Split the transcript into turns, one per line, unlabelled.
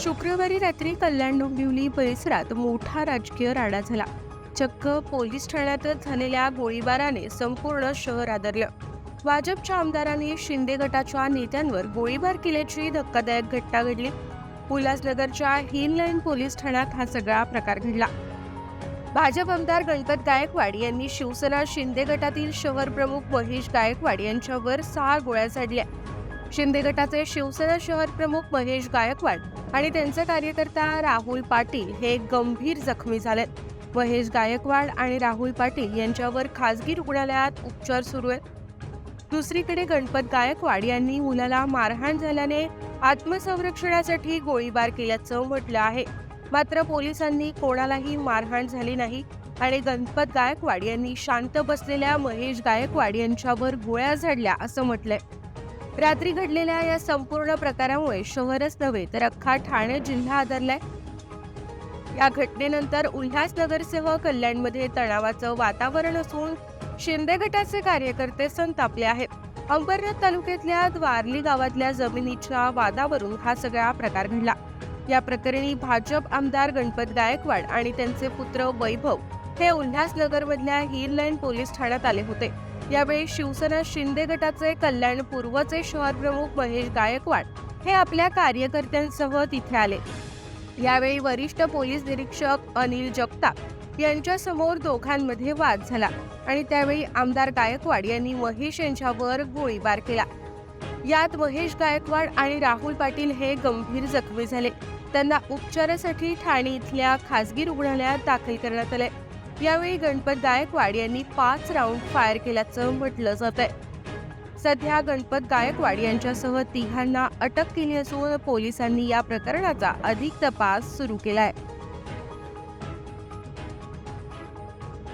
शुक्रवारी रात्री कल्याण डोंबिवली परिसरात मोठा राजकीय राडा झाला. चक्क पोलीस ठाण्यातच झालेल्या गोळीबाराने संपूर्ण शहर आदरलं. भाजपच्या आमदारांनी शिंदे गटाच्या नेत्यांवर गोळीबार केल्याची धक्कादायक घटना घडली. उल्हासनगरच्या हिललाईन पोलीस ठाण्यात हा सगळा प्रकार घडला. भाजप आमदार गणपत गायकवाड यांनी शिवसेना शिंदे गटातील शहर प्रमुख महेश गायकवाड यांच्यावर सहा गोळ्या झाडल्या. शिंदे गटाचे शिवसेना शहर प्रमुख महेश गायकवाड आणि त्यांचे कार्यकर्ता राहुल पाटील हे गंभीर जखमी झालेत. महेश गायकवाड आणि राहुल पाटील यांच्यावर खासगी रुग्णालयात उपचार सुरू आहेत. दुसरीकडे गणपत गायकवाड यांनी मुलाला मारहाण झाल्याने आत्मसंरक्षणासाठी गोळीबार केल्याचं म्हटलं आहे. मात्र पोलिसांनी कोणालाही मारहाण झाली नाही आणि गणपत गायकवाड यांनी शांत बसलेल्या महेश गायकवाड यांच्यावर गोळ्या झाडल्या असं म्हटलंय. रात्री घडलेल्या या संपूर्ण प्रकारामुळे शहरच नव्हे तर अख्खा ठाणे जिल्हा आदरलाय. या घटनेनंतर उल्हासनगरसह कल्याणमध्ये तणावाचं वातावरण असून शिंदे गटाचे कार्यकर्ते संतापले आहेत. अंबरनाथ तालुक्यातल्या द्वारली गावातल्या जमिनीच्या वादावरून हा सगळा प्रकार घडला. या प्रकरणी भाजप आमदार गणपत गायकवाड आणि त्यांचे पुत्र वैभव हे उल्हासनगरमधल्या हिल लाईन पोलीस ठाण्यात आले होते. यावेळी शिवसेना शिंदे गटाचे कल्याण पूर्वचे शहर प्रमुख महेश गायकवाड हे आपल्या कार्यकर्त्यांसह तिथे आले. यावेळी वरिष्ठ पोलीस निरीक्षक अनिल जगताप यांच्या समोर दोघांमध्ये वाद झाला आणि त्यावेळी आमदार गायकवाड यांनी महेश यांच्यावर गोळीबार केला. यात महेश गायकवाड आणि राहुल पाटील हे गंभीर जखमी झाले. त्यांना उपचारासाठी ठाणे इथल्या खासगी रुग्णालयात दाखल करण्यात आले. यावेळी गणपत गायकवाड यांनी पाच राऊंड फायर केल्याचं म्हटलं जात आहे सध्या गणपत गायकवाड यांच्यासह तिघांना अटक केली असून पोलिसांनी या प्रकरणाचा अधिक तपास सुरू केला आहे